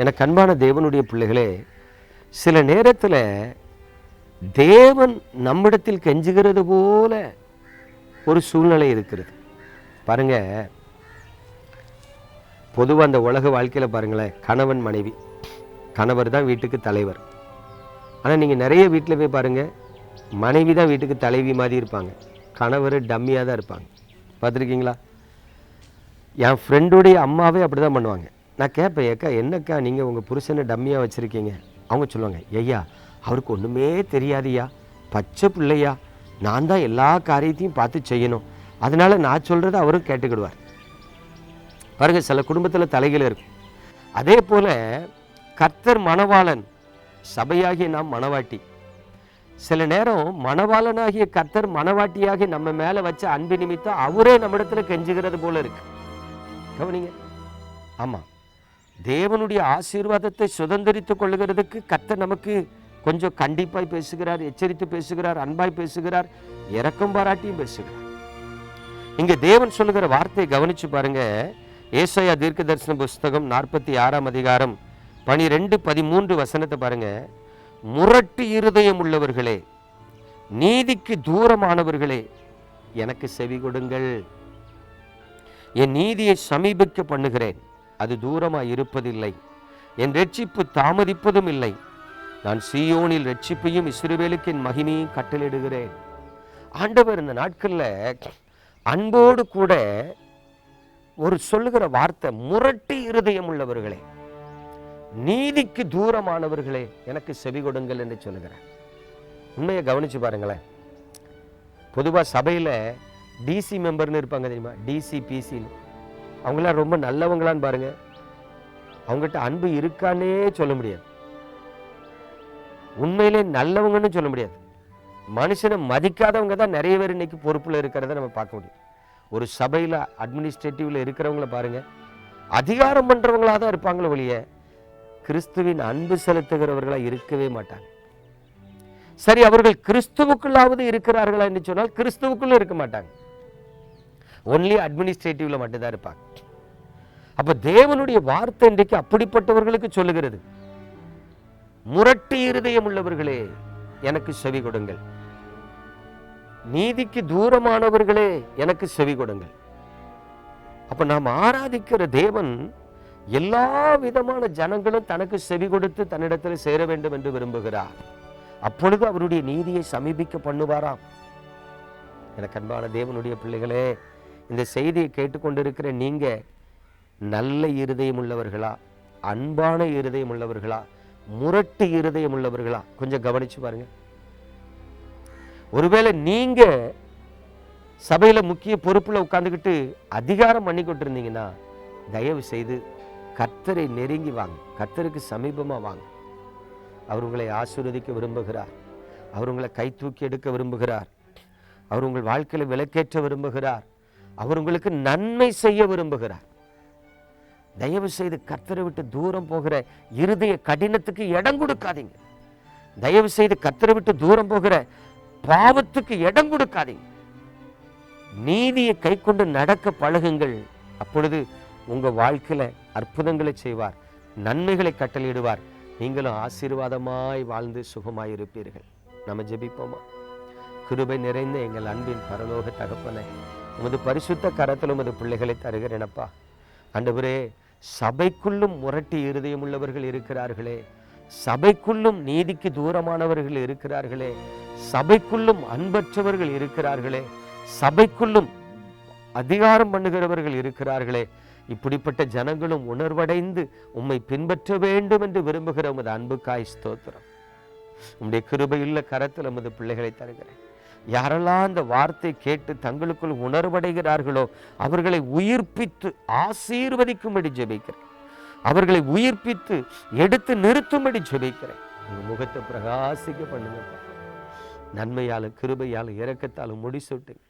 எனக்கு அன்பான தேவனுடைய பிள்ளைகளே சில நேரத்தில் தேவன் நம்மிடத்தில் கெஞ்சுகிறது போல ஒரு சூழ்நிலை இருக்கிறது. பாருங்க பொதுவாக அந்த உலக வாழ்க்கையில் பாருங்களேன் கணவன் மனைவி கணவர் தான் வீட்டுக்கு தலைவர். ஆனால் நீங்கள் நிறைய வீட்டில் போய் பாருங்கள் மனைவி தான் வீட்டுக்கு தலைவி மாதிரி இருப்பாங்க. கணவர் டம்மியாக தான் இருப்பாங்க. பார்த்துருக்கீங்களா? என் ஃப்ரெண்டுடைய அம்மாவே அப்படி தான் பண்ணுவாங்க. நான் கேட்பேன் ஏக்கா என்னக்கா நீங்கள் உங்கள் புருஷனை டம்மியாக வச்சுருக்கீங்க? அவங்க சொல்லுவாங்க ஐயா அவருக்கு ஒன்றுமே தெரியாதியா பச்சை பிள்ளையா. நான் தான் எல்லா காரியத்தையும் பார்த்து செய்யணும். அதனால் நான் சொல்கிறத அவரும் கேட்டுக்கிடுவார். பாருங்கள் சில குடும்பத்தில் தலைகள் இருக்கும். அதே போல் கர்த்தர் மணவாளன் சபையாகிய நாம் மணவாட்டி. சில நேரம் மணவாளனாகிய கர்த்தர் மணவாட்டியாகி நம்ம மேலே வச்ச அன்பு நிமித்தம் அவரே நம்மிடத்தில் கெஞ்சுகிறது போல இருக்கு. கவனிங்க. ஆமாம் தேவனுடைய ஆசீர்வாதத்தை சுதந்திரித்துக் கொள்ளுகிறதுக்கு கத்த நமக்கு கொஞ்சம் கண்டிப்பாய் பேசுகிறார் எச்சரித்து பேசுகிறார் அன்பாய் பேசுகிறார் இறக்கம் பாராட்டியும் பேசுகிறார். இங்க தேவன் சொல்லுகிற வார்த்தையை கவனிச்சு பாருங்க. ஏசையா தீர்க்க தரிசன புஸ்தகம் நாற்பத்தி ஆறாம் அதிகாரம் பனிரெண்டு பதிமூன்று வசனத்தை பாருங்க. முரட்டு இருதயம் உள்ளவர்களே நீதிக்கு தூரமானவர்களே எனக்கு செவி கொடுங்கள். என் நீதியை சமீபிக்க பண்ணுகிறேன். அது தூரமாக இருப்பதில்லை. என் ரட்சிப்பு தாமதிப்பதும் இல்லை. நான் சீயோனில் ரட்சிப்பையும் இஸ்ரவேலுக்கு என் மகிமையும் கட்டளிடுகிறேன் ஆண்டவர் இந்த நாட்களில் அன்போடு கூட ஒரு சொல்லுகிற வார்த்தை முரட்டு இருதயம் உள்ளவர்களே நீதிக்கு தூரமானவர்களே எனக்கு செவி கொடுங்கள் என்று சொல்லுகிறேன் உண்மையை கவனிச்சு பாருங்களேன். பொதுவாக சபையில் டிசி மெம்பர்னு இருப்பாங்க தெரியுமா? டிசி பிசின்னு அவங்களாம் ரொம்ப நல்லவங்களான்னு பாருங்க. அவங்ககிட்ட அன்பு இருக்கானே சொல்ல முடியாது. உண்மையிலே நல்லவங்கன்னு சொல்ல முடியாது. மனுஷனை மதிக்காதவங்க தான் நிறைய பேர் இன்னைக்கு பொறுப்பில் இருக்கிறத நம்ம பார்க்க முடியும். ஒரு சபையில் அட்மினிஸ்ட்ரேட்டிவ்ல இருக்கிறவங்கள பாருங்க. அதிகாரம் பண்றவங்களா தான் இருப்பாங்களே ஒழிய கிறிஸ்துவின் அன்பு செலுத்துகிறவர்களா இருக்கவே மாட்டாங்க. சரி அவர்கள் கிறிஸ்துவுக்குள்ளாவது இருக்கிறார்களா என்று சொன்னால் கிறிஸ்துவுக்குள்ள இருக்க மாட்டாங்க. ஒன்லி அட்மினிஸ்ட்ரேட்டிவ்ல மட்டும்தான் இருப்பாங்க. அப்போ தேவனுடைய வார்த்தை இன்றைக்கு அப்படிப்பட்டவர்களுக்கு சொல்லுகிறது. முரட்டு இருதயம் உள்ளவர்களே எனக்கு செவி கொடுங்கள். நீதிக்கு தூரமானவர்களே எனக்கு செவி கொடுங்கள். அப்ப நாம் ஆராதிக்கிற தேவன் எல்லா விதமான ஜனங்களும் தனக்கு செவி கொடுத்து தன்னிடத்தில் சேர வேண்டும் என்று விரும்புகிறார். அப்பொழுது அவருடைய நீதியை சமீபிக்க பண்ணுவாராம். எனக்கு அன்பான தேவனுடைய பிள்ளைகளே இந்த செய்தியை கேட்டுக்கொண்டிருக்கிற நீங்க நல்ல இருதயம் உள்ளவர்களா? அன்பான இருதயம் உள்ளவர்களா? முரட்டு இருதயம் உள்ளவர்களா? கொஞ்சம் கவனிச்சு பாருங்க. ஒருவேளை நீங்க சபையில முக்கிய பொறுப்புல உட்காந்துக்கிட்டு அதிகாரம் பண்ணி கொண்டிருந்தீங்கன்னா தயவு செய்து கர்த்தரை நெருங்கி வாங்க. கர்த்தருக்கு சமீபமா வாங்க. அவர் உங்களை ஆசீர்வதிக்க விரும்புகிறார். அவர் உங்களை கை தூக்கி எடுக்க விரும்புகிறார். அவர் உங்கள் வாழ்க்கையில விளக்கேற்ற விரும்புகிறார். அவர் உங்களுக்கு நன்மை செய்ய விரும்புகிறார். தயவு செய்து கர்த்தரை விட்டு தூரம் போகிற இருதய கடினத்துக்கு இடம் கொடுக்காதீங்க. தயவு செய்து கர்த்தரை விட்டு தூரம் போகிற பாவத்துக்கு இடம் கொடுக்காதீங்க. நீதியை கை கொண்டு நடக்க பழகுங்கள். அப்பொழுது உங்க வாழ்க்கையில அற்புதங்களை செய்வார். நன்மைகளை கட்டளையிடுவார். நீங்களும் ஆசீர்வாதமாய் வாழ்ந்து சுகமாய் இருப்பீர்கள். நம்ம ஜெபிப்போமா? கிருபை நிறைந்த எங்கள் அன்பின் பரலோக தகப்பனை உமது பரிசுத்த கரத்தில் உமது பிள்ளைகளை தருகிறேனப்பா ஆண்டவரே சபைக்குள்ளும் முரட்டி இருதயம் உள்ளவர்கள் இருக்கிறார்களே. சபைக்குள்ளும் நீதிக்கு தூரமானவர்கள் இருக்கிறார்களே. சபைக்குள்ளும் அன்பற்றவர்கள் இருக்கிறார்களே. சபைக்குள்ளும் அதிகாரம் பண்ணுகிறவர்கள் இருக்கிறார்களே. இப்படிப்பட்ட ஜனங்களும் உணர்வடைந்து உம்மை பின்பற்ற வேண்டும் என்று விரும்புகிற உமது அன்புக்காய் ஸ்தோத்திரம். உம்முடைய கிருபையுள்ள கரத்தில் உமது பிள்ளைகளை தருகிறேன். யாரெல்லாம் அந்த வார்த்தை கேட்டு தங்களுக்குள் உணர்வடைகிறார்களோ அவர்களை உயிர்ப்பித்து ஆசீர்வதிக்கும்படி ஜெபிக்கிறேன். அவர்களை உயிர்ப்பித்து எடுத்து நிறுத்தும்படி ஜெபிக்கிறேன். உங்கள் முகத்தை பிரகாசிக்க பண்ணுங்கப்பா நன்மையால் கிருபையால் இரக்கத்தாலும் முடிசூட்டுங்க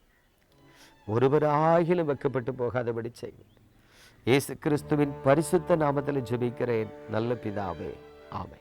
ஒருவராகிலும் வெக்கப்பட்டு போகாதபடி செய்யுங்க. இயேசு கிறிஸ்துவின் பரிசுத்த நாமத்தில் ஜெபிக்கிறேன். நல்ல பிதாவே. ஆமை